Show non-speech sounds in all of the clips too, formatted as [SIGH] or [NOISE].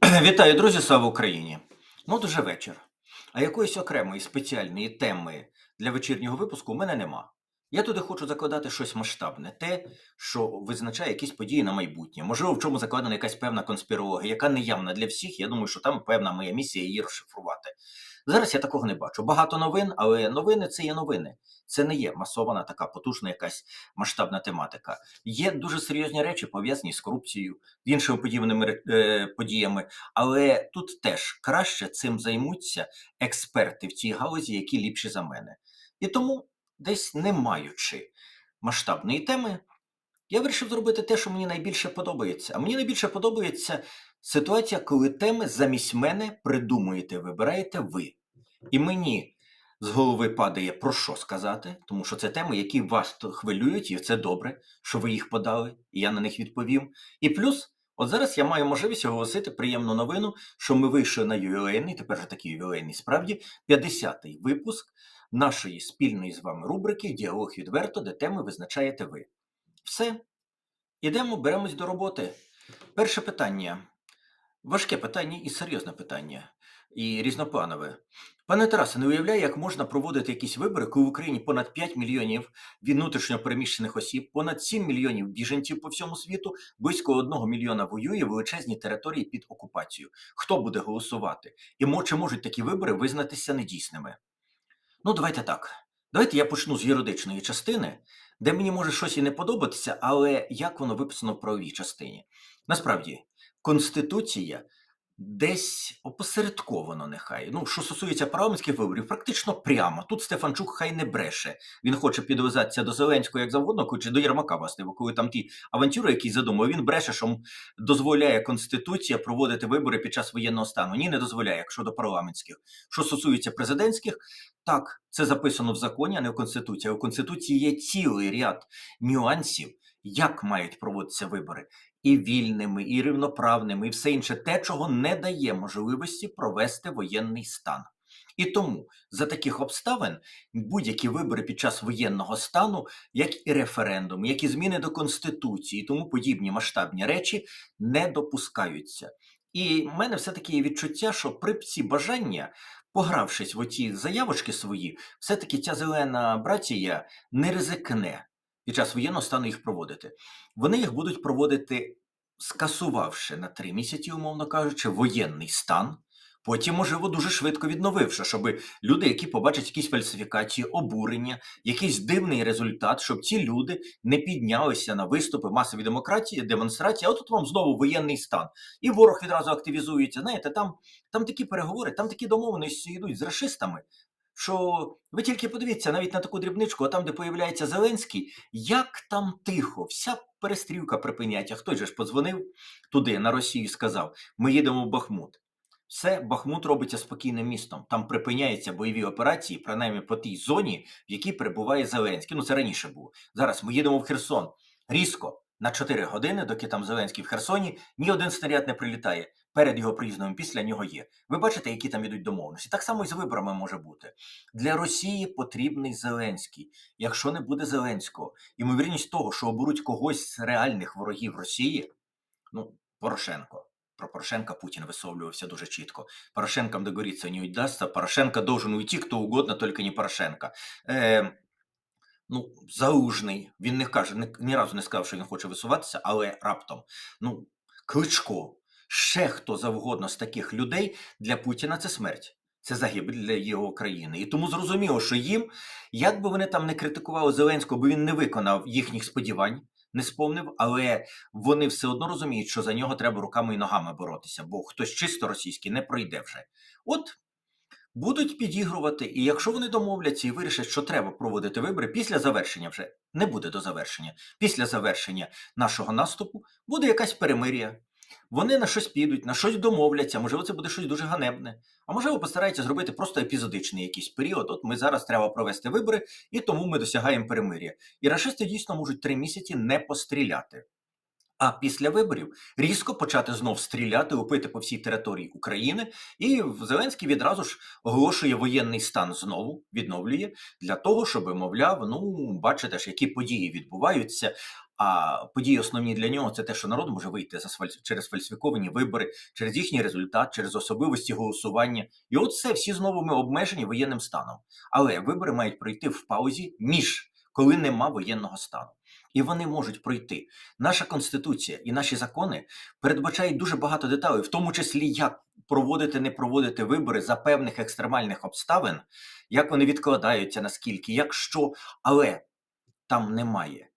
[CLEARS THROAT] Вітаю, друзі, слава Україні! Ну, от уже вечір. А якоїсь окремої спеціальної теми для вечірнього випуску у мене нема. Я туди хочу закладати щось масштабне, те, що визначає якісь події на майбутнє. Можливо, в чому закладена якась певна конспірологія, яка не явна для всіх. Я думаю, що там певна моя місія її розшифрувати. Зараз я такого не бачу. Багато новин, але новини це є новини. Це не є масована така потужна якась масштабна тематика. Є дуже серйозні речі пов'язані з корупцією, іншими подібними е, подіями. Але тут теж краще цим займуться експерти в цій галузі, які ліпші за мене. І тому, десь не маючи масштабної теми, я вирішив зробити те, що мені найбільше подобається. А мені найбільше подобається ситуація, коли теми замість мене придумуєте, вибираєте ви. І мені з голови падає про що сказати, тому що це теми, які вас хвилюють, і це добре, що ви їх подали, і я на них відповім. І плюс, от зараз я маю можливість оголосити приємну новину, що ми вийшли на ювілейний, тепер же такий ювілейний справді, 50-й випуск нашої спільної з вами рубрики Діалог відверто, де теми визначаєте ви. Все. Ідемо, беремось до роботи. Перше питання. Важке питання і серйозне питання, і різнопланове. Пане Тарасе, не уявляю, як можна проводити якісь вибори, коли в Україні понад 5 мільйонів внутрішньо переміщених осіб, понад 7 мільйонів біженців по всьому світу, близько 1 мільйона воює величезні території під окупацією. Хто буде голосувати? І чи можуть такі вибори визнатися недійсними? Ну, давайте так. Давайте я почну з юридичної частини, де мені може щось і не подобатися, але як воно виписано в правовій частині. Насправді, Конституція десь опосередковано нехай. Ну, що стосується парламентських виборів, практично прямо. Тут Стефанчук хай не бреше. Він хоче підвязатися до Зеленського як завгодно, чи до Єрмака, власне, бо коли там ті авантюри, які задумав, він бреше, що дозволяє Конституція проводити вибори під час воєнного стану. Ні, не дозволяє, якщо до парламентських. Що стосується президентських, так, це записано в законі, а не в Конституції. А в Конституції є цілий ряд нюансів, як мають проводитися вибори. І вільними, і рівноправними, і все інше, те, чого не дає можливості провести воєнний стан. І тому за таких обставин будь-які вибори під час воєнного стану, як і референдум, як і зміни до конституції, тому подібні масштабні речі не допускаються. І в мене все-таки є відчуття, що при ці бажання, погравшись в оці заявочки свої, все-таки ця зелена братія не ризикне під час воєнного стану їх проводити. Вони їх будуть проводити, скасувавши на три місяці, умовно кажучи, воєнний стан. Потім, можливо, дуже швидко відновивши, щоб люди, які побачать якісь фальсифікації, обурення, якийсь дивний результат, щоб ці люди не піднялися на виступи масової демократії, демонстрації, а от вам знову воєнний стан. І ворог відразу активізується. Знаєте, там, там такі переговори, там такі домовленості йдуть з расистами, що ви тільки подивіться навіть на таку дрібничку, а там, де появляється Зеленський, як там тихо, вся перестрілка припинять. А хтось же ж подзвонив туди, на Росію, і сказав: ми їдемо в Бахмут. Все, Бахмут робиться спокійним містом. Там припиняються бойові операції, принаймні по тій зоні, в якій перебуває Зеленський. Ну, це раніше було. Зараз ми їдемо в Херсон. Різко на 4 години, доки там Зеленський в Херсоні, ні один снаряд не прилітає. Перед його приїздом, після нього є. Ви бачите, які там ідуть домовленості. Так само і з виборами може бути. Для Росії потрібний Зеленський. Якщо не буде Зеленського, ймовірність того, що оберуть когось з реальних ворогів Росії, ну, Порошенко. Про Порошенка Путін висловлювався дуже чітко. Порошенком договориться не удастся. Порошенко должен уйти кто угодно, только не Порошенко. Е, ну, Залужний, він не каже, ні разу не сказав, що він хоче висуватися, але раптом. Ну, Кличко, ще хто завгодно з таких людей для Путіна це смерть. Це загибель для його країни. І тому зрозуміло, що їм, як би вони там не критикували Зеленського, бо він не виконав їхніх сподівань, не сповнив, але вони все одно розуміють, що за нього треба руками і ногами боротися, бо хтось чисто російський не пройде вже. От будуть підігрувати, і якщо вони домовляться і вирішать, що треба проводити вибори після завершення, вже не буде до завершення. Після завершення нашого наступу буде якась перемир'я. Вони на щось підуть, на щось домовляться, можливо, це буде щось дуже ганебне. А можливо, постараються зробити просто епізодичний якийсь період. От ми зараз треба провести вибори, і тому ми досягаємо перемир'я. І рашисти дійсно можуть три місяці не постріляти. А після виборів різко почати знов стріляти, упити по всій території України, і Зеленський відразу ж оголошує воєнний стан знову, відновлює для того, щоб, мовляв, ну бачите ж, які події відбуваються. А події основні для нього це те, що народ може вийти за сфаль- через фальсифіковані вибори, через їхній результат, через особливості голосування. І от це всі знову ми обмежені воєнним станом. Але вибори мають пройти в паузі між коли нема воєнного стану. І вони можуть пройти. Наша конституція і наші закони передбачають дуже багато деталей, в тому числі як проводити, не проводити вибори за певних екстремальних обставин, як вони відкладаються, наскільки, якщо, але там немає.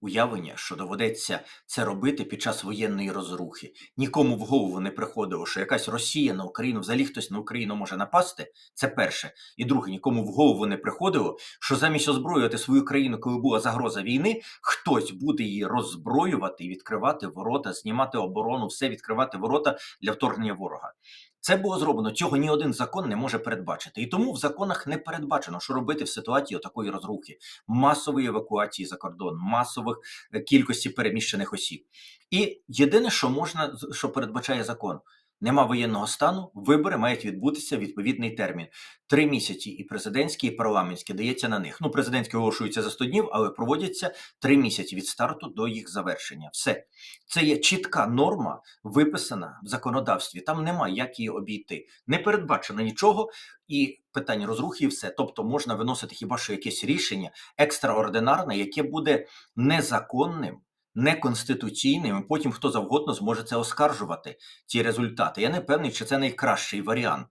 Уявлення, що доведеться це робити під час воєнної розрухи. Нікому в голову не приходило, що якась Росія на Україну, взагалі хтось на Україну може напасти. Це перше. І друге, нікому в голову не приходило, що замість озброювати свою країну, коли була загроза війни, хтось буде її роззброювати відкривати ворота, знімати оборону, все відкривати ворота для вторгнення ворога. Це було зроблено. Цього ні один закон не може передбачити. І тому в законах не передбачено, що робити в ситуації такої розрухи, масової евакуації за кордон, масових е, кількості переміщених осіб. І єдине, що можна, що передбачає закон. Нема воєнного стану, вибори мають відбутися відповідний термін. Три місяці і президентські, і парламентські дається на них. Ну, президентські оголошуються за 100 днів, але проводяться три місяці від старту до їх завершення. Все це є чітка норма, виписана в законодавстві. Там немає як її обійти. Не передбачено нічого, і питання розрухи, і все. Тобто можна виносити хіба що якесь рішення екстраординарне, яке буде незаконним. Неконституційним, і потім хто завгодно зможе це оскаржувати, ці результати. Я не певний, чи це найкращий варіант,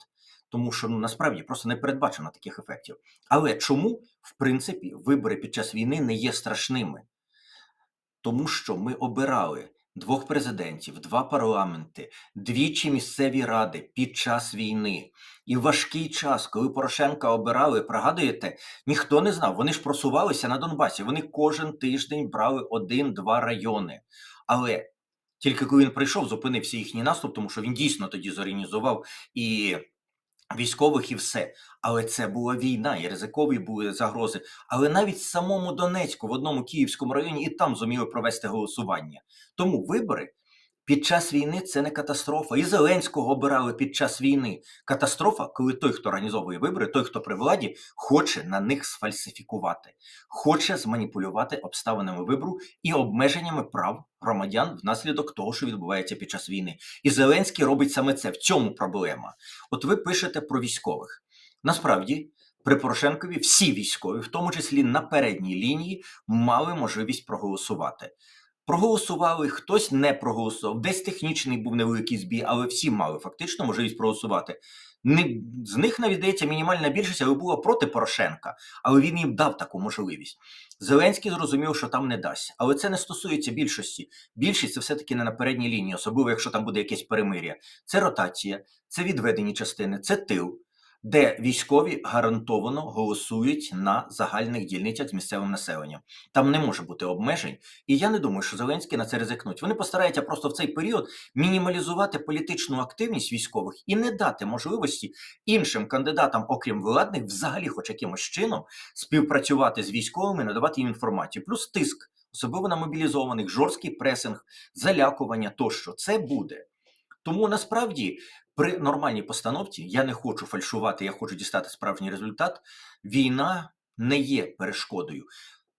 тому що ну, насправді просто не передбачено таких ефектів. Але чому, в принципі, вибори під час війни не є страшними? Тому що ми обирали двох президентів, два парламенти, двічі місцеві ради під час війни. І важкий час, коли Порошенка обирали, пригадуєте, ніхто не знав. Вони ж просувалися на Донбасі. Вони кожен тиждень брали один-два райони. Але тільки коли він прийшов, зупинився їхній наступ, тому що він дійсно тоді зорганізував і військових, і все. Але це була війна, і ризикові були загрози. Але навіть в самому Донецьку, в одному київському районі, і там зуміли провести голосування. Тому вибори під час війни це не катастрофа. І Зеленського обирали під час війни. Катастрофа, коли той, хто організовує вибори, той, хто при владі, хоче на них сфальсифікувати, хоче зманіпулювати обставинами вибору і обмеженнями прав громадян внаслідок того, що відбувається під час війни. І Зеленський робить саме це. В цьому проблема. От ви пишете про військових. Насправді. При Порошенкові всі військові, в тому числі на передній лінії, мали можливість проголосувати. Проголосували, хтось не проголосував. Десь технічний був невеликий збій, але всі мали фактично можливість проголосувати. Не, з них навіть здається мінімальна більшість, але була проти Порошенка, але він їм дав таку можливість. Зеленський зрозумів, що там не дасть. Але це не стосується більшості. Більшість це все-таки не на передній лінії, особливо якщо там буде якесь перемир'я. Це ротація, це відведені частини, це тил, де військові гарантовано голосують на загальних дільницях з місцевим населенням. Там не може бути обмежень. І я не думаю, що Зеленський на це ризикнуть. Вони постараються просто в цей період мінімалізувати політичну активність військових і не дати можливості іншим кандидатам, окрім владних, взагалі, хоч якимось чином, співпрацювати з військовими, надавати їм інформацію. Плюс тиск, особливо на мобілізованих, жорсткий пресинг, залякування тощо. Це буде. Тому насправді при нормальній постановці я не хочу фальшувати, я хочу дістати справжній результат. Війна не є перешкодою.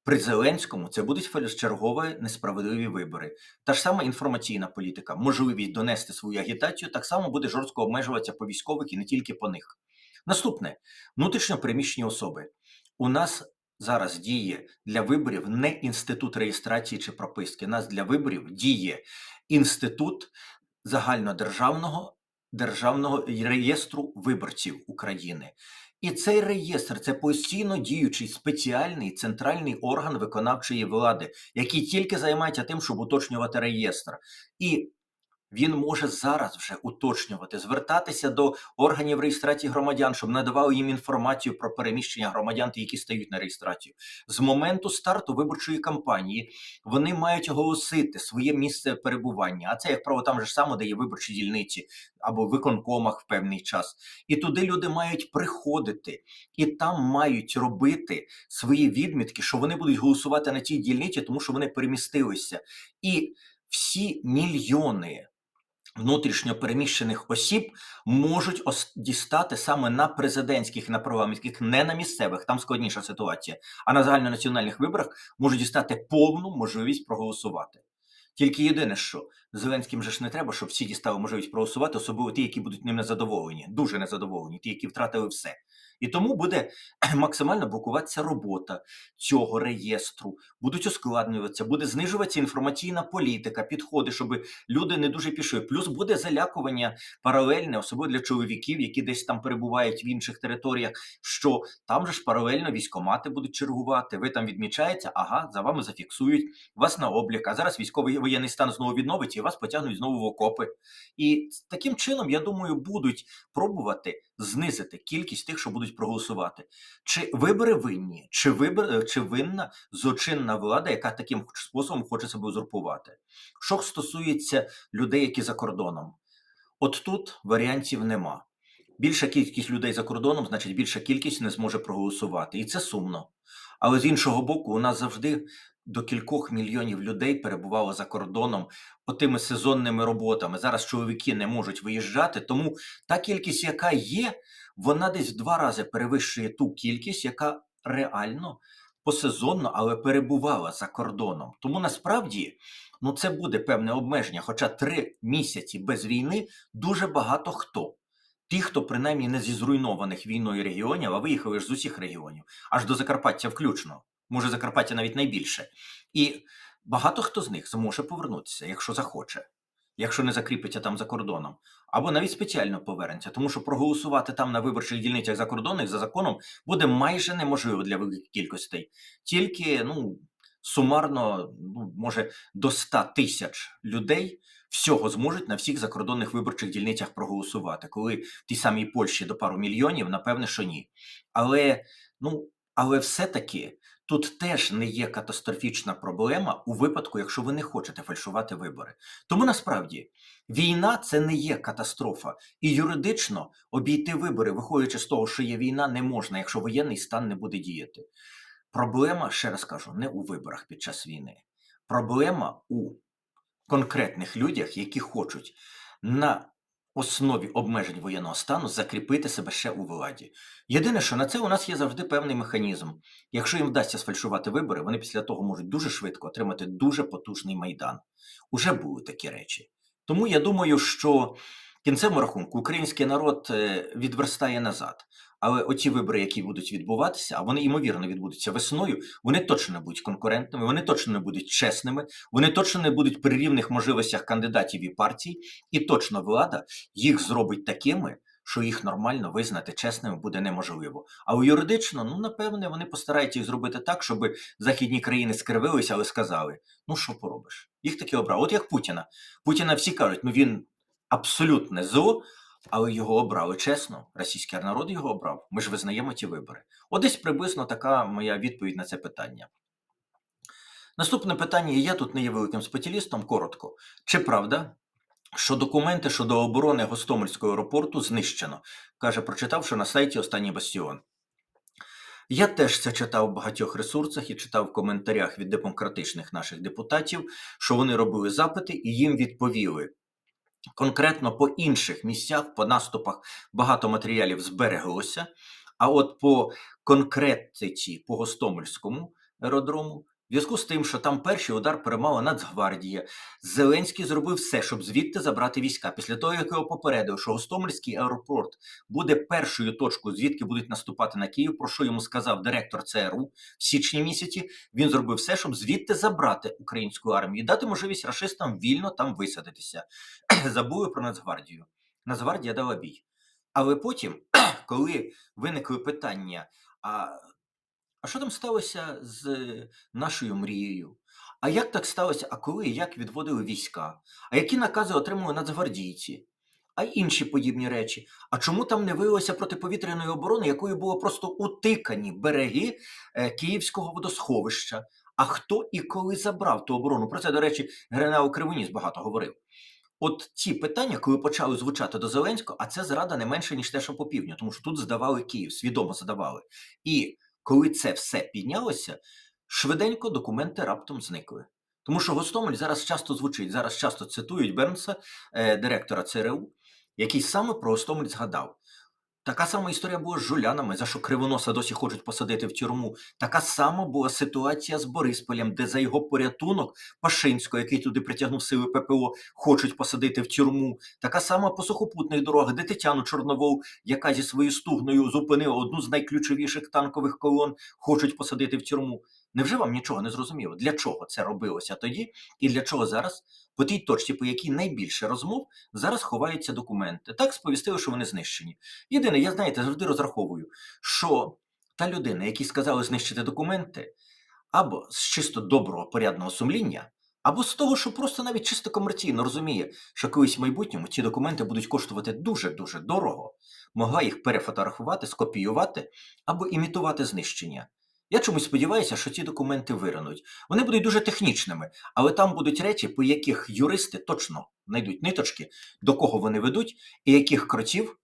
При Зеленському це будуть чергові несправедливі вибори. Та ж сама інформаційна політика, можливість донести свою агітацію так само буде жорстко обмежуватися по військових і не тільки по них. Наступне внутрішньо переміщені особи. У нас зараз діє для виборів не інститут реєстрації чи прописки. У нас для виборів діє інститут загальнодержавного державного реєстру виборців України. І цей реєстр це постійно діючий спеціальний центральний орган виконавчої влади, який тільки займається тим, щоб уточнювати реєстр. І він може зараз вже уточнювати, звертатися до органів реєстрації громадян, щоб надавали їм інформацію про переміщення громадян, які стають на реєстрацію. З моменту старту виборчої кампанії вони мають оголосити своє місце перебування. А це, як правило, там же само, де є виборчі дільниці або виконкомах в певний час. І туди люди мають приходити і там мають робити свої відмітки, що вони будуть голосувати на тій дільниці, тому що вони перемістилися. І всі мільйони внутрішньо переміщених осіб можуть дістати саме на президентських і на парламентських, не на місцевих, там складніша ситуація, а на загальнонаціональних виборах можуть дістати повну можливість проголосувати. Тільки єдине, що Зеленським же ж не треба, щоб всі дістали можливість проголосувати, особливо ті, які будуть ним незадоволені, дуже незадоволені, ті, які втратили все. І тому буде максимально блокуватися робота цього реєстру, будуть ускладнюватися, буде знижуватися інформаційна політика, підходи, щоб люди не дуже пішли. Плюс буде залякування паралельне, особливо для чоловіків, які десь там перебувають в інших територіях. Що там же ж паралельно військомати будуть чергувати. Ви там відмічаєте, ага, за вами зафіксують вас на облік. А зараз військовий воєнний стан знову відновиться і вас потягнуть знову в окопи. І таким чином, я думаю, будуть пробувати знизити кількість тих, що будуть проголосувати. Чи вибори винні, чи вибор, чи винна злочинна влада, яка таким способом хоче себе узурпувати? Що стосується людей, які за кордоном, от тут варіантів нема. Більша кількість людей за кордоном, значить, більша кількість не зможе проголосувати, і це сумно. Але з іншого боку, у нас завжди до кількох мільйонів людей перебувало за кордоном отими сезонними роботами. Зараз чоловіки не можуть виїжджати, тому та кількість, яка є, вона десь в два рази перевищує ту кількість, яка реально посезонно, але перебувала за кордоном. Тому насправді ну це буде певне обмеження. Хоча три місяці без війни дуже багато хто. Ті, хто принаймні не зі зруйнованих війною регіонів, а виїхали ж з усіх регіонів, аж до Закарпаття включно. Може, Закарпаття навіть найбільше. І багато хто з них зможе повернутися, якщо захоче, якщо не закріпиться там за кордоном, або навіть спеціально повернеться, тому що проголосувати там на виборчих дільницях закордонних за законом буде майже неможливо для великих кількостей. Тільки ну сумарно, ну може до 100 тисяч людей всього зможуть на всіх закордонних виборчих дільницях проголосувати. Коли в тій самій Польщі до пару мільйонів, напевне, що ні. Але ну але все-таки тут теж не є катастрофічна проблема у випадку, якщо ви не хочете фальшувати вибори. Тому насправді війна це не є катастрофа, і юридично обійти вибори, виходячи з того, що є війна, не можна, якщо воєнний стан не буде діяти. Проблема, ще раз кажу, не у виборах під час війни. Проблема у конкретних людях, які хочуть на основі обмежень воєнного стану закріпити себе ще у владі. Єдине, що на це у нас є завжди певний механізм. Якщо їм вдасться сфальшувати вибори, вони після того можуть дуже швидко отримати дуже потужний майдан. Уже були такі речі. Тому я думаю, що в кінцевому рахунку український народ е, відверстає назад. Але оці вибори, які будуть відбуватися, а вони ймовірно відбудуться весною, вони точно не будуть конкурентними, вони точно не будуть чесними, вони точно не будуть при рівних можливостях кандидатів і партій, і точно влада їх зробить такими, що їх нормально визнати чесними буде неможливо. А юридично, ну напевне, вони постараються їх зробити так, щоб західні країни скривилися, але сказали: ну що поробиш? Їх таки обрав. От як Путіна. Путіна всі кажуть, ну він абсолютне зло. Але його обрали чесно, російський народ його обрав. Ми ж визнаємо ті вибори. От десь приблизно така моя відповідь на це питання. Наступне питання: я тут не є великим спеціалістом, коротко. Чи правда, що документи щодо оборони Гостомельського аеропорту знищено? Каже, прочитавши на сайті Останній Бастіон. Я теж це читав в багатьох ресурсах і читав в коментарях від демократичних наших депутатів, що вони робили запити і їм відповіли. Конкретно по інших місцях, по наступах багато матеріалів збереглося. А от по конкретиці по Гостомельському аеродрому, зв'язку з тим, що там перший удар перемала Нацгвардія, Зеленський зробив все, щоб звідти забрати війська. Після того, як його попередив, що Гостомельський аеропорт буде першою точкою, звідки будуть наступати на Київ, про що йому сказав директор ЦРУ в січні місяці. Він зробив все, щоб звідти забрати українську армію і дати можливість рашистам вільно там висадитися. [CLEARS THROAT] Забули про Нацгвардію. Нацгвардія дала бій. Але потім, [CLEARS THROAT] коли виникли питання, а, а що там сталося з нашою мрією? А як так сталося? А коли і як відводили війська? А які накази отримали нацгвардійці? А інші подібні речі. А чому там не виявилося протиповітряної оборони, якою було просто утикані береги е, Київського водосховища? А хто і коли забрав ту оборону? Про це, до речі, генерал Кривоніс багато говорив. От ці питання, коли почали звучати до Зеленського, а це зрада не менше, ніж те, що по півдню, тому що тут здавали Київ, свідомо здавали. І коли це все піднялося, швиденько документи раптом зникли. Тому що Гостомель зараз часто звучить, зараз часто цитують Бернса, е, директора ЦРУ, який саме про Гостомель згадав. Така сама історія була з жулянами, за що кривоноса досі хочуть посадити в тюрму. Така сама була ситуація з Борисполем, де за його порятунок Пашинського, який туди притягнув сили ППО, хочуть посадити в тюрму. Така сама по сухопутних дорогах, де Тетяну Чорновол, яка зі своєю стугною зупинила одну з найключовіших танкових колон, хочуть посадити в тюрму. Невже вам нічого не зрозуміло? Для чого це робилося тоді, і для чого зараз, по тій точці, по якій найбільше розмов, зараз ховаються документи? Так сповістили, що вони знищені. Єдине, я знаєте, завжди розраховую, що та людина, якій сказали знищити документи, або з чисто доброго порядного сумління, або з того, що просто навіть чисто комерційно розуміє, що колись в майбутньому ці документи будуть коштувати дуже-дуже дорого, могла їх перефотографувати, скопіювати або імітувати знищення. Я чомусь сподіваюся, що ці документи виринуть. Вони будуть дуже технічними, але там будуть речі, по яких юристи точно знайдуть ниточки, до кого вони ведуть, і яких кротів,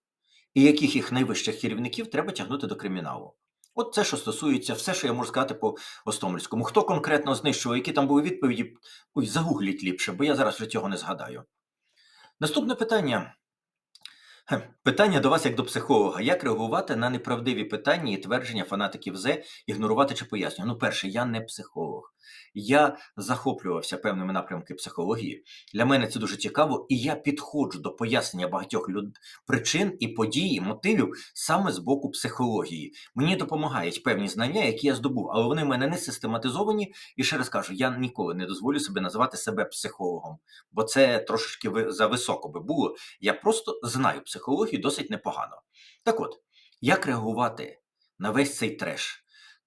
і яких їх найвищих керівників треба тягнути до криміналу. От це, що стосується, все, що я можу сказати по Остомельському. Хто конкретно знищував, які там були відповіді, ой, загугліть ліпше, бо я зараз вже цього не згадаю. Наступне питання. Питання до вас як до психолога. Як реагувати на неправдиві питання і твердження фанатиків ЗЕ, ігнорувати чи пояснювати? Ну, перше, я не психолог. Я захоплювався певними напрямками психології. Для мене це дуже цікаво, і я підходжу до пояснення багатьох люд... причин і подій, мотивів саме з боку психології. Мені допомагають певні знання, які я здобув, але вони в мене не систематизовані. І ще раз кажу, я ніколи не дозволю собі називати себе психологом, бо це трошечки ви- зависоко би було. Я просто знаю психологію досить непогано. Так от, як реагувати на весь цей треш?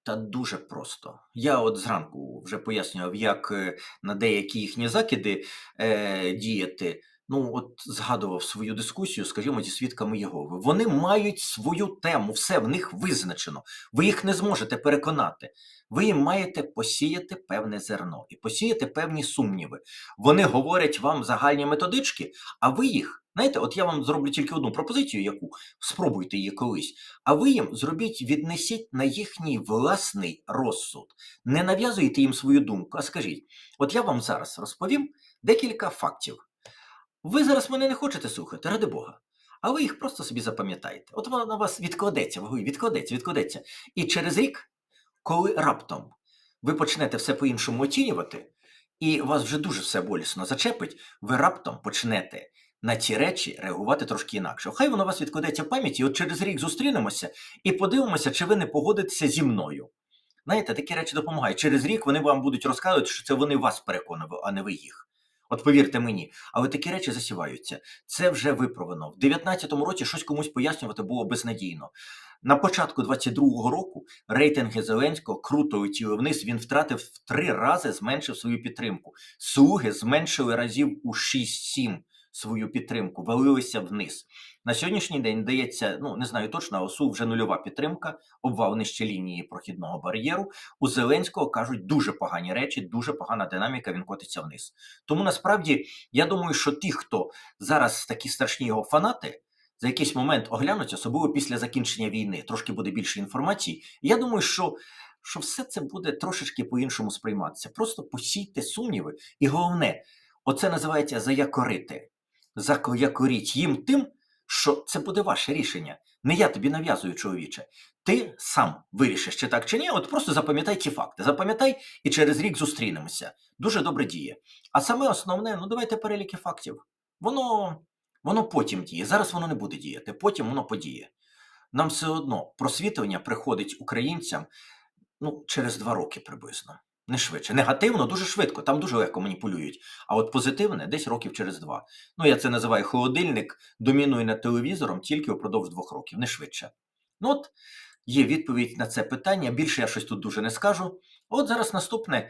Та дуже просто. Я от зранку вже пояснював, як е, на деякі їхні закиди е, діяти. Ну, от згадував свою дискусію, скажімо, зі свідками Єгови. Вони мають свою тему, все в них визначено. Ви їх не зможете переконати. Ви їм маєте посіяти певне зерно і посіяти певні сумніви. Вони говорять вам загальні методички, а ви їх, знаєте, от я вам зроблю тільки одну пропозицію, яку спробуйте її колись. А ви їм зробіть, віднесіть на їхній власний розсуд. Не нав'язуйте їм свою думку, а скажіть: от я вам зараз розповім декілька фактів. Ви зараз мене не хочете слухати, ради Бога. А ви їх просто собі запам'ятаєте. От воно на вас відкладеться, вагою, відкладеться, відкладеться. І через рік, коли раптом ви почнете все по-іншому оцінювати, і вас вже дуже все болісно зачепить, ви раптом почнете на ці речі реагувати трошки інакше. Хай воно вас відкладеться в пам'яті, от через рік зустрінемося і подивимося, чи ви не погодитеся зі мною. Знаєте, такі речі допомагають. Через рік вони вам будуть розказувати, що це вони вас переконували, а не ви їх. От повірте мені, але такі речі засіваються. Це вже виправлено. В 19-му році щось комусь пояснювати було безнадійно. На початку 22-го року рейтинги Зеленського круто летіли вниз. Він втратив в три рази, зменшив свою підтримку. Слуги зменшили разів у 6-7 свою підтримку, валилися вниз. На сьогоднішній день дається, ну не знаю точно, але СУ вже нульова підтримка, обвал нижче лінії прохідного бар'єру. У Зеленського кажуть дуже погані речі, дуже погана динаміка. Він котиться вниз. Тому насправді я думаю, що ті, хто зараз такі страшні його фанати, за якийсь момент оглянуть, особливо після закінчення війни, трошки буде більше інформації. Я думаю, що. Що все це буде трошечки по-іншому сприйматися. Просто посійте сумніви, і головне, оце називається заякорити. Заякоріть їм тим, що це буде ваше рішення. Не я тобі нав'язую, чоловіче. Ти сам вирішиш, чи так чи ні. От просто запам'ятай ці факти. Запам'ятай і через рік зустрінемося. Дуже добре діє. А саме основне, ну давайте переліки фактів. Воно, воно потім діє. Зараз воно не буде діяти, потім воно подіє. Нам все одно просвітлення приходить українцям ну, через два роки приблизно. Не швидше. Негативно дуже швидко, там дуже легко маніпулюють. А от позитивне десь років через два. Ну, я це називаю холодильник, домінує над телевізором тільки впродовж двох років, не швидше. Ну от є відповідь на це питання. Більше я щось тут дуже не скажу. От зараз наступне,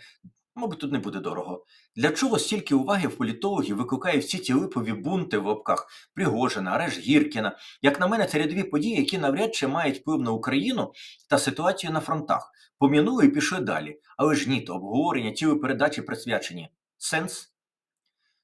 мабуть, тут не буде дорого. Для чого стільки уваги в політологів викликає всі ті липові бунти в лапках Пригожина, Ареш Гіркіна? Як на мене, це рядові події, які навряд чи мають вплив на Україну та ситуацію на фронтах. Помінули і пішли далі. Але ж ні, то обговорення цілої передачі присвячені. Сенс?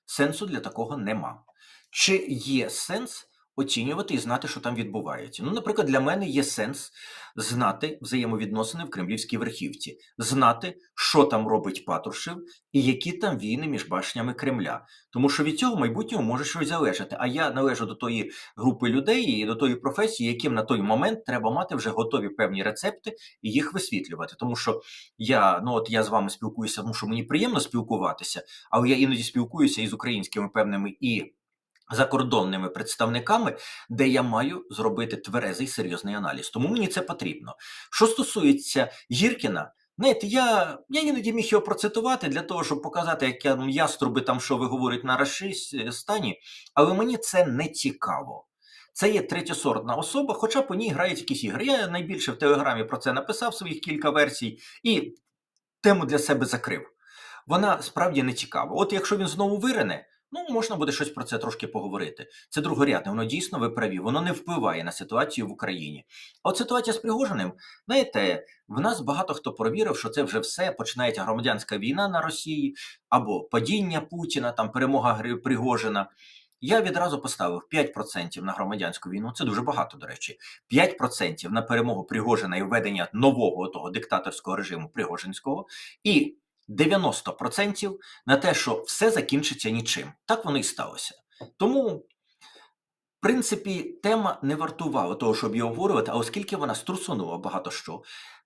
Сенсу для такого нема. Чи є сенс оцінювати і знати, що там відбувається. Ну, наприклад, для мене є сенс знати взаємовідносини в кремлівській верхівці, знати, що там робить Патрушев і які там війни між башнями Кремля. Тому що від цього в майбутньому може щось залежати. А я належу до тої групи людей і до тої професії, яким на той момент треба мати вже готові певні рецепти і їх висвітлювати. Тому що я ну от я з вами спілкуюся, тому що мені приємно спілкуватися, але я іноді спілкуюся із українськими певними і закордонними представниками, де я маю зробити тверезий серйозний аналіз. Тому мені це потрібно. Що стосується Гіркіна, знаєте, я, я іноді міг його процитувати для того, щоб показати, як ну, яструби там, що ви говорите на стані, але мені це не цікаво. Це є третьосортна особа, хоча по ній грають якісь ігри. Я найбільше в Телеграмі про це написав своїх кілька версій і тему для себе закрив. Вона справді не цікава. От якщо він знову вирине, Ну, можна буде щось про це трошки поговорити. Це другорядне, воно дійсно ви праві, воно не впливає на ситуацію в Україні. А от ситуація з Пригожиним, знаєте, в нас багато хто провірив, що це вже все починається громадянська війна на Росії або падіння Путіна, там перемога Пригожина. Я відразу поставив 5% на громадянську війну. Це дуже багато, до речі. 5% на перемогу Пригожина і введення нового того диктаторського режиму Пригожинського. І 90% на те, що все закінчиться нічим. Так воно і сталося. Тому, в принципі, тема не вартувала того, щоб її обговорювати, а оскільки вона струсунула багато що,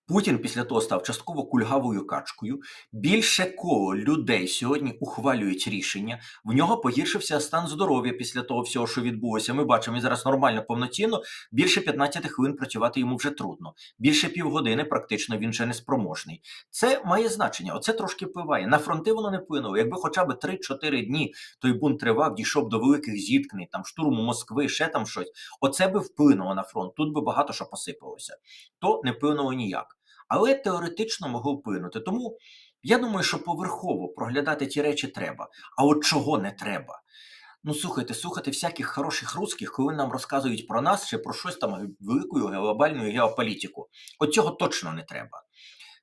Путін після того став частково кульгавою качкою. Більше коло людей сьогодні ухвалюють рішення. В нього погіршився стан здоров'я після того всього, що відбулося. Ми бачимо, він зараз нормально повноцінно. Більше 15 хвилин працювати йому вже трудно. Більше півгодини практично він вже не спроможний. Це має значення. Оце трошки впливає. На фронти воно не вплинуло. Якби хоча б 3-4 дні той бунт тривав, дійшов до великих зіткнень, там штурму Москви, ще там щось. Оце би вплинуло на фронт. Тут би багато що посипалося. То не вплинуло ніяк але теоретично могло вплинути. Тому я думаю, що поверхово проглядати ті речі треба. А от чого не треба? Ну, слухайте, слухати всяких хороших русських, коли нам розказують про нас чи про щось там велику глобальну геополітику. От цього точно не треба.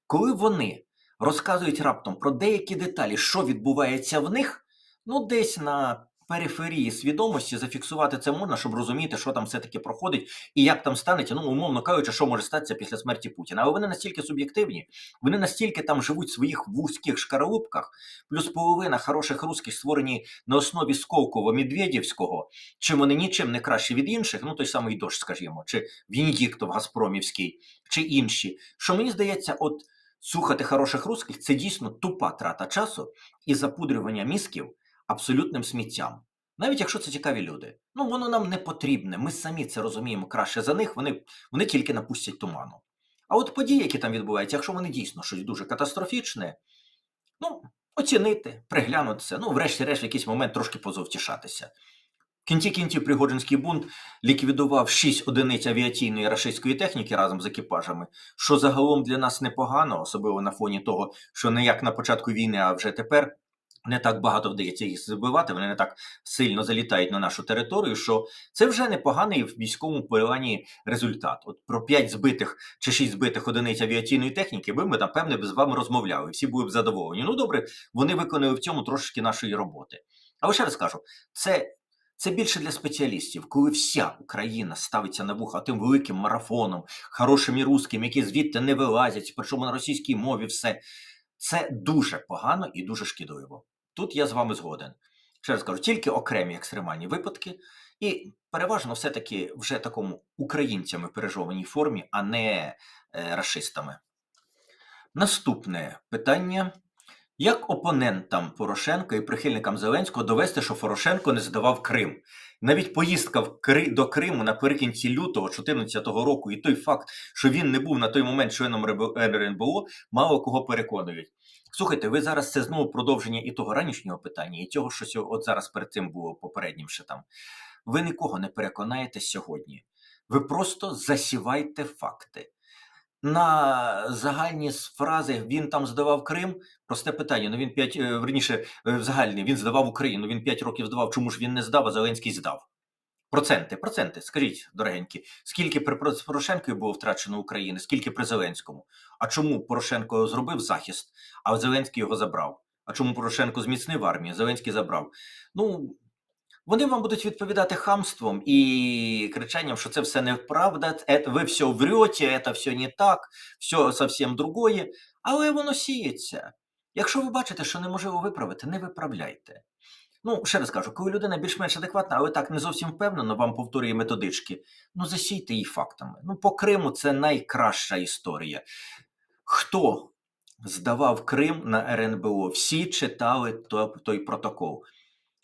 Коли вони розказують раптом про деякі деталі, що відбувається в них, ну десь на периферії свідомості зафіксувати це можна, щоб розуміти, що там все-таки проходить і як там станеться, ну, умовно кажучи, що може статися після смерті Путіна. Але вони настільки суб'єктивні, вони настільки там живуть в своїх вузьких шкаралупках, плюс половина хороших русських створені на основі Сколково Медведівського, чи вони нічим не краще від інших, ну той самий дощ, скажімо, чи Венедіктов Газпромівський, чи інші. Що мені здається, от. Слухати хороших русських це дійсно тупа трата часу і запудрювання мізків абсолютним сміттям. Навіть якщо це цікаві люди. Ну, воно нам не потрібне. Ми самі це розуміємо краще за них, вони вони тільки напустять туману. А от події, які там відбуваються, якщо вони дійсно щось дуже катастрофічне, ну, оцінити, приглянутися, ну, врешті-решт, в якийсь момент трошки позовтішатися. В кінці кінців Пригоджинський бунт ліквідував 6 одиниць авіаційної рашистської техніки разом з екіпажами, що загалом для нас непогано, особливо на фоні того, що не як на початку війни, а вже тепер не так багато вдається їх збивати, вони не так сильно залітають на нашу територію, що це вже непоганий в військовому плані результат. От про 5 збитих чи 6 збитих одиниць авіаційної техніки, би ми, напевне, з вами розмовляли. Всі були б задоволені. Ну добре, вони виконали в цьому трошки нашої роботи. Але ще раз кажу, це. Це більше для спеціалістів, коли вся Україна ставиться на вуха тим великим марафоном, хорошим і русським, які звідти не вилазять, причому на російській мові все. Це дуже погано і дуже шкідливо. Тут я з вами згоден. Ще раз кажу, тільки окремі екстремальні випадки, і переважно все-таки вже такому українцями пережованій формі, а не е, расистами. Наступне питання. Як опонентам Порошенка і прихильникам Зеленського довести, що Порошенко не здавав Крим? Навіть поїздка в Кри... до Криму наприкінці лютого 2014 року, і той факт, що він не був на той момент членом РНБО, мало кого переконують. Слухайте, ви зараз це знову продовження і того ранішнього питання, і того, що от зараз перед цим було попереднім ще там. Ви нікого не переконаєте сьогодні. Ви просто засівайте факти. На загальні фрази він там здавав Крим. Просте питання. Ну він п'ять е, верніше е, загальний він здавав Україну. Він п'ять років здавав. Чому ж він не здав, а Зеленський здав? Проценти, проценти, скажіть, дорогенькі, скільки при Порошенко було втрачено України, скільки при Зеленському? А чому Порошенко зробив захист, а Зеленський його забрав? А чому Порошенко зміцнив армію? Зеленський забрав. Ну Вони вам будуть відповідати хамством і кричанням, що це все неправда, ви все врете, це все не так, все зовсім другое. Але воно сіється. Якщо ви бачите, що неможливо виправити, не виправляйте. Ну, ще раз кажу, коли людина більш-менш адекватна, але так не зовсім впевнено вам повторює методички, ну засійте її фактами. Ну, по Криму це найкраща історія. Хто здавав Крим на РНБО? Всі читали то- той протокол.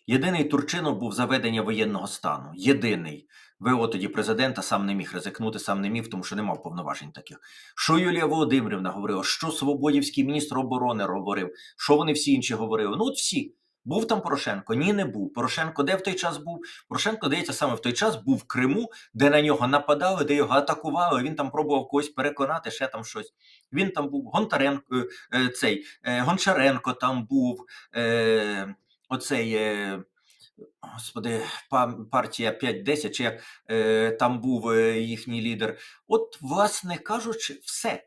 Єдиний Турчинов був заведення воєнного стану. Єдиний. ВО тоді президента сам не міг ризикнути, сам не міг, тому що не мав повноважень таких. Що Юлія Володимирівна говорила, що Свободівський міністр оборони говорив, що вони всі інші говорили. Ну, от всі. Був там Порошенко? Ні, не був. Порошенко де в той час був? Порошенко, здається, саме в той час був в Криму, де на нього нападали, де його атакували. Він там пробував когось переконати, ще там щось. Він там був Гонтаренко, е, е, цей е, Гончаренко там був. Оцей. Господи, партія 5-10, чи як там був їхній лідер. От, власне кажучи, все.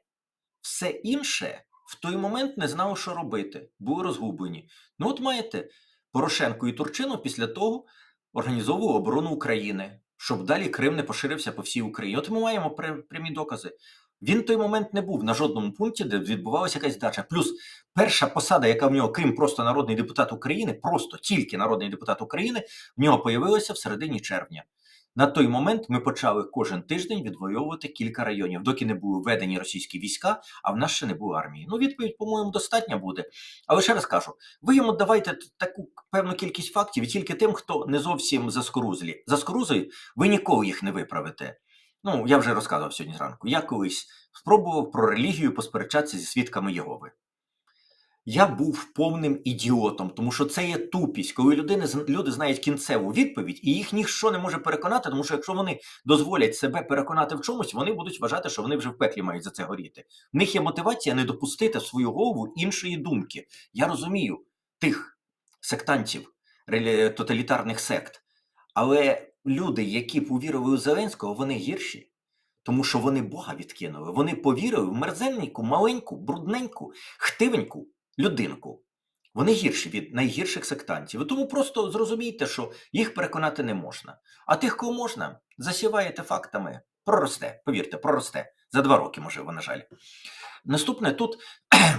Все інше в той момент не знало, що робити, були розгублені. Ну, от маєте Порошенко і Турчинов після того організовували оборону України, щоб далі Крим не поширився по всій Україні. От ми маємо прямі докази. Він в той момент не був на жодному пункті, де відбувалася якась дача. Плюс перша посада, яка в нього, крім просто народний депутат України, просто тільки народний депутат України, в нього появилася в середині червня. На той момент ми почали кожен тиждень відвоювати кілька районів, доки не були введені російські війська, а в нас ще не було армії. Ну, відповідь, по-моєму, достатня буде. Але ще раз кажу: ви йому давайте таку певну кількість фактів і тільки тим, хто не зовсім заскорузлі. Заскорузлі ви ніколи їх не виправите. Ну, я вже розказував сьогодні зранку. Я колись спробував про релігію посперечатися зі свідками Єгови. Я був повним ідіотом, тому що це є тупість, коли людини, люди знають кінцеву відповідь, і їх ніщо не може переконати, тому що якщо вони дозволять себе переконати в чомусь, вони будуть вважати, що вони вже в пеклі мають за це горіти. В них є мотивація не допустити в свою голову іншої думки. Я розумію тих сектантів, тоталітарних сект, але люди, які повірили у Зеленського, вони гірші. Тому що вони Бога відкинули. Вони повірили в мерзенненьку, маленьку, брудненьку, хтивеньку людинку. Вони гірші від найгірших сектантів. Тому просто зрозумійте, що їх переконати не можна. А тих, кого можна, засіваєте фактами, проросте. Повірте, проросте. За два роки, можливо, на жаль. Наступне тут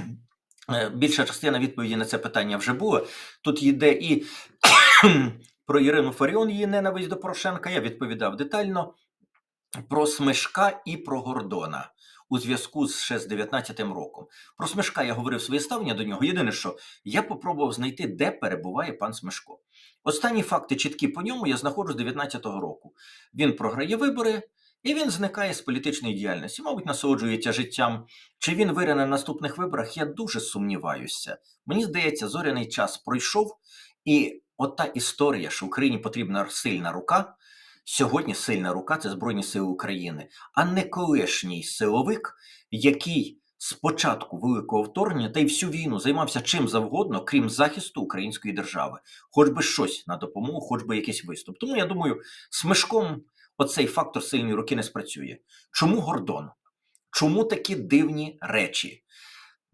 [CLEARS THROAT] е, більша частина відповіді на це питання вже була. Тут йде і [CLEARS THROAT] про Ірину Фаріон, її ненависть до Порошенка. Я відповідав детально про Смешка і про Гордона у зв'язку з ще з 19-м роком. Про Смешка я говорив своє ставлення до нього. Єдине, що я попробував знайти, де перебуває пан Смешко. Останні факти чіткі по ньому я знаходжу з 19-го року. Він програє вибори. І він зникає з політичної діяльності, мабуть, насолоджується життям. Чи він вире на наступних виборах? Я дуже сумніваюся. Мені здається, зоряний час пройшов, і от та історія, що Україні потрібна сильна рука, Сьогодні сильна рука це Збройні Сили України, а не колишній силовик, який з початку великого вторгнення та й всю війну займався чим завгодно, крім захисту української держави, хоч би щось на допомогу, хоч би якийсь виступ. Тому я думаю, з мешком оцей фактор сильної руки не спрацює. Чому Гордон? Чому такі дивні речі?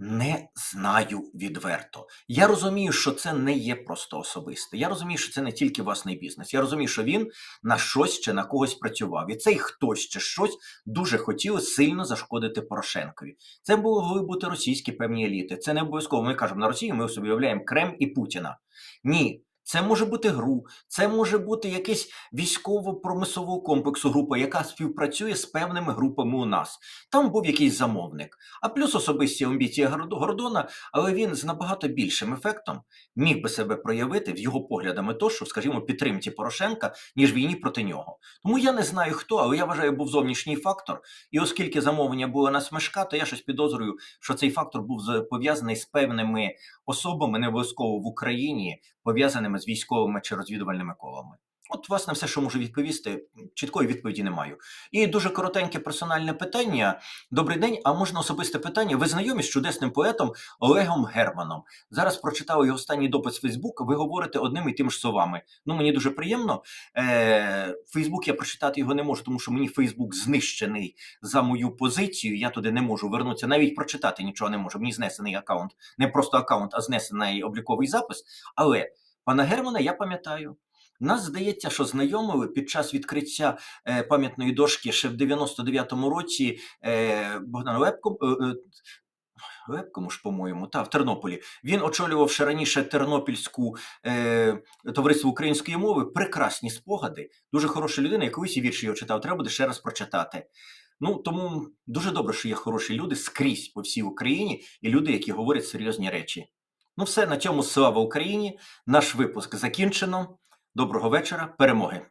Не знаю відверто. Я розумію, що це не є просто особисте. Я розумію, що це не тільки власний бізнес. Я розумію, що він на щось чи на когось працював. І цей хтось чи щось дуже хотіли сильно зашкодити Порошенкові. Це могли бути російські певні еліти. Це не обов'язково. Ми кажемо на Росію, ми собі уявляємо Крем і Путіна. Ні. Це може бути ГРУ, це може бути якийсь військово-промислового комплексу група, яка співпрацює з певними групами у нас. Там був якийсь замовник. А плюс особисті амбіції Гордона, але він з набагато більшим ефектом міг би себе проявити в його поглядами то, що, скажімо, підтримці Порошенка, ніж війні проти нього. Тому я не знаю хто, але я вважаю, був зовнішній фактор. І оскільки замовлення було на смешка, то я щось підозрюю, що цей фактор був пов'язаний з певними особами, не обов'язково в Україні, пов'язаними з військовими чи розвідувальними колами. От, власне, все, що можу відповісти, чіткої відповіді не маю. І дуже коротеньке персональне питання. Добрий день, а можна особисте питання? Ви знайомі з чудесним поетом Олегом Германом? Зараз прочитав його останній допис в Фейсбук. Ви говорите одним і тим ж словами. Ну, мені дуже приємно. Е, Фейсбук я прочитати його не можу, тому що мені Фейсбук знищений за мою позицію. Я туди не можу вернутися. Навіть прочитати нічого не можу. Мені знесений аккаунт. Не просто аккаунт, а знесений обліковий запис. Але пана Германа я пам'ятаю. Нас здається, що знайомили під час відкриття е, пам'ятної дошки ще в 99-му році е, Богдан Лепко. Е, Лепкому ж, по-моєму, та в Тернополі. Він очолював ще раніше Тернопільську е, товариство української мови. Прекрасні спогади. Дуже хороша людина. Я колись і вірші його читав. Треба буде ще раз прочитати. Ну тому дуже добре, що є хороші люди скрізь по всій Україні і люди, які говорять серйозні речі. Ну, все на цьому слава Україні. Наш випуск закінчено. Доброго вечора, перемоги!